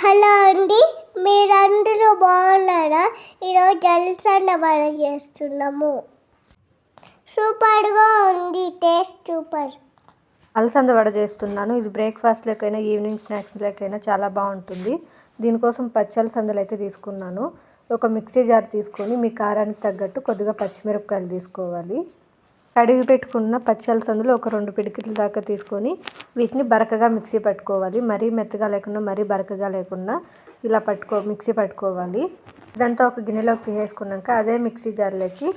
Hello అండి మీరందరూ బాగున్నారా? ఈరోజు జలసన్న వడ చేస్తున్నాము. సూపర్గా ఉంది టేస్ట్ సూపర్. అలసంద వడ చేస్తున్నాను. ఇది బ్రేక్ఫాస్ట్లోకైనా ఈవినింగ్ స్నాక్స్లోకైనా చాలా బాగుంటుంది. దీనికోసం పచ్చి అలసందలు అయితే తీసుకున్నాను. ఒక మిక్సీ జార్ తీసుకొని మీ కారానికి తగ్గట్టు కొద్దిగా పచ్చిమిరపకాయలు తీసుకోవాలి. కడిగి పెట్టుకున్న పచ్చి అలసందలు ఒక రెండు పిడికిల దాకా తీసుకొని వీటిని బరకగా మిక్సీ పట్టుకోవాలి. మరీ మెత్తగా లేకుండా మరీ బరకగా లేకుండా ఇలా పట్టుకో మిక్సీ పట్టుకోవాలి. ఇదంతా ఒక గిన్నెలోకి తీసేసుకున్నాక అదే మిక్సీ జార్లోకి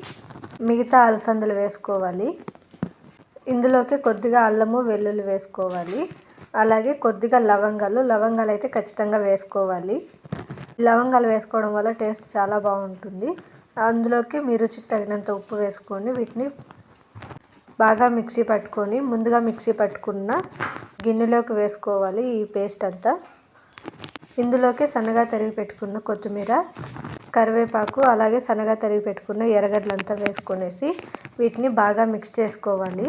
మిగతా అలసందలు వేసుకోవాలి. ఇందులోకి కొద్దిగా అల్లము వెల్లుల్లి వేసుకోవాలి. అలాగే కొద్దిగా లవంగాలు లవంగాలు అయితే ఖచ్చితంగా వేసుకోవాలి. లవంగాలు వేసుకోవడం వల్ల టేస్ట్ చాలా బాగుంటుంది. అందులోకి మీ రుచికి తగినంత ఉప్పు వేసుకొని వీటిని బాగా మిక్సీ పట్టుకొని ముందుగా మిక్సీ పట్టుకున్న గిన్నెలోకి వేసుకోవాలి ఈ పేస్ట్ అంతా. ఇందులోకి సన్నగా తరిగి పెట్టుకున్న కొత్తిమీర కరివేపాకు అలాగే సన్నగా తరిగి పెట్టుకున్న ఎర్రగడ్డలంతా వేసుకొనేసి వీటిని బాగా మిక్స్ చేసుకోవాలి.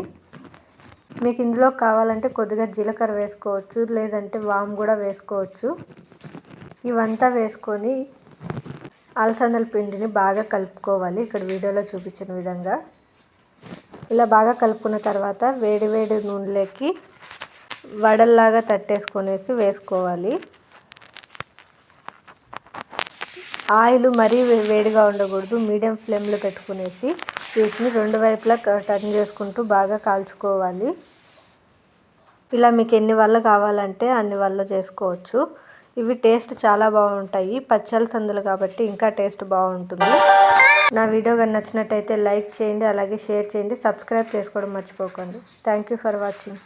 మీకు ఇందులో కావాలంటే కొద్దిగా జీలకర్ర వేసుకోవచ్చు లేదంటే వామ్ కూడా వేసుకోవచ్చు. ఇవంతా వేసుకొని అలసందల పిండిని బాగా కలుపుకోవాలి. ఇక్కడ వీడియోలో చూపించిన విధంగా. ఇలా బాగా కలుపుకున్న తర్వాత వేడి వేడి నూనెలోకి వడల్లాగా తట్టేసుకొనేసి వేసుకోవాలి. ఆయిల్ మరీ వేడిగా ఉండకూడదు. మీడియం ఫ్లేమ్లో పెట్టుకునేసి వీటిని రెండు వైపులా టర్న్ చేసుకుంటూ బాగా కాల్చుకోవాలి. ఇలా మీకు ఎన్ని వల్ల కావాలంటే అన్ని వల్ల చేసుకోవచ్చు. ఇవి టేస్ట్ చాలా బాగుంటాయి. పచ్చల సందులు కాబట్టి ఇంకా టేస్ట్ బాగుంటుంది. నా వీడియో కానీ నచ్చినట్టయితే లైక్ చేయండి అలాగే షేర్ చేయండి సబ్స్క్రైబ్ చేసుకోవడం మర్చిపోకండి. Thank you for watching